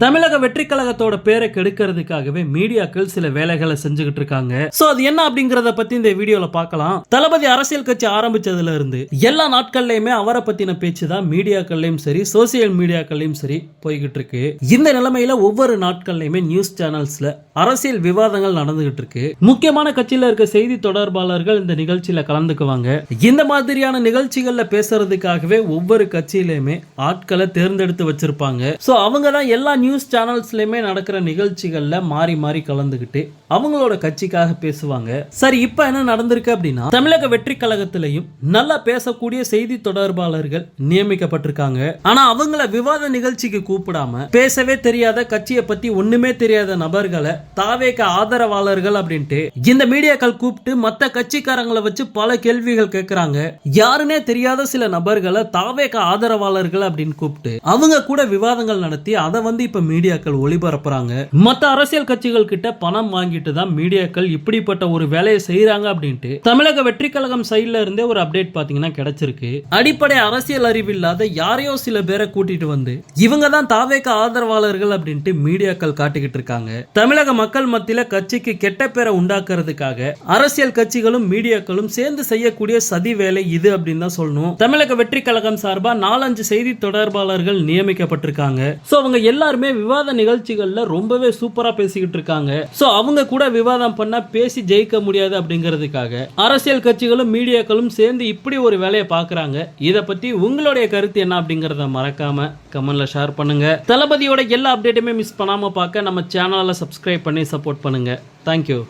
தமிழக வெற்றி கழகத்தோட பேரை கெடுக்கிறதுக்காகவே மீடியாக்கள் சில வேலைகளை செஞ்சுக்கிட்டு இருக்காங்க. சோ அது என்ன அப்படிங்கறத பத்தி இந்த வீடியோல பார்க்கலாம். தளபதி அரசியல் கட்சி ஆரம்பிச்சதுல இருந்து எல்லா நாட்கள்லயுமே அவரை பத்தின பேச்சு தான் மீடியாக்கள்லயும் சரி சோசியல் மீடியாக்கள்லயும் சரி போய்கிட்டு இருக்கு. இந்த நிலைமையில ஒவ்வொரு நாட்கள்லயுமே நியூஸ் சேனல்ஸ்ல அரசியல் விவாதங்கள் நடந்துகிட்டு இருக்கு. முக்கியமான கட்சியில இருக்க செய்தி தொடர்பாளர்கள் இந்த நிகழ்ச்சியில கலந்துக்குவாங்க. இந்த மாதிரியான நிகழ்ச்சிகள்ல பேசுறதுக்காகவே ஒவ்வொரு கட்சியிலயுமே ஆட்களை தேர்ந்தெடுத்து வச்சிருப்பாங்க. சோ அவங்க தான் எல்லா நியூஸ் சேனல்ஸ்லயுமே நடக்கிற நிகழ்ச்சிகள்ல மாறி மாறி கலந்துகிட்டு அவங்களோட கட்சிக்காக பேசுவாங்க. சரி இப்ப என்ன நடந்திருக்கு அப்படின்னா தமிழக வெற்றி கழகத்திலையும் நல்லா பேசக்கூடிய செய்தி தொடர்பாளர்கள் நியமிக்கப்பட்டிருக்காங்க. ஆனா அவங்கள விவாத நிகழ்ச்சிக்கு கூப்பிடாம பேசவே தெரியாத கட்சியை பத்தி ஒண்ணுமே தெரியாத நபர்களை தாவேக ஆதரவாளர்கள் அப்படின்ட்டு இந்த மீடியாக்கள் கூப்பிட்டு மத்த கட்சிக்காரங்களை வச்சு பல கேள்விகள் கேட்கிறாங்க யாருன்னே தெரியாத சில நபர்களை தாவேக ஆதரவாளர்கள் அப்படின்னு கூப்பிட்டு அவங்க கூட விவாதங்கள் நடத்தி அதை வந்து இப்ப மீடியாக்கள் ஒளிபரப்புறாங்க. மத்த அரசியல் கட்சிகள் கிட்ட பணம் வாங்கிட்டு தான் மீடியாக்கள் இப்படிப்பட்ட ஒரு வேலையை செய்யறாங்க அப்படின்ட்டு தமிழக வெற்றி கழகம் சைட்ல இருந்தே ஒரு அப்டேட் பாத்தீங்கன்னா கிடைச்சிருக்கு. அடிப்படை அரசியல் அறிவு இல்லாத யாரையோ சில பேரை கூட்டிட்டு வந்து இவங்க தான் தாவேக்க ஆதரவாளர்கள் அப்படின்ட்டு மீடியாக்கள் காட்டிக்கிட்டு இருக்காங்க. தமிழக மக்கள் மத்தியில கட்சிக்கு கெட்ட பேரை உண்டாக்குறதுக்காக அரசியல் கட்சிகளும் மீடியாக்களும் சேர்ந்து செய்யக்கூடிய சதி வேலை இது அப்படின்னு தான் சொல்லணும். தமிழக வெற்றி கழகம் சார்பா நாலஞ்சு செய்தி தொடர்பாளர்கள் நியமிக்கப்பட்டிருக்காங்க. சோ அவங்க எல்லாருமே விவாத நிகழ்ச்சிகள்ல ரொம்பவே சூப்பரா பேசிக்கிட்டு இருக்காங்க. சோ அவங்க கூட விவாதம் பண்ணால் பேசி ஜெயிக்க முடியாது அப்படிங்கிறதுக்காக அரசியல் கட்சிகளும் மீடியாக்களும் சேர்ந்து இப்படி ஒரு வேலையை பாக்குறாங்க. இத பத்தி உங்களுடைய கருத்து என்ன அப்படிங்கறத மறக்காம கமெண்ட்ல ஷேர் பண்ணுங்க. தளபதியோட எல்லா அப்டேட்டுமே மிஸ் பண்ணாம பார்க்க நம்ம சேனலை சப்ஸ்கிரைப் பண்ணி சப்போர்ட் பண்ணுங்க. தேங்க்யூ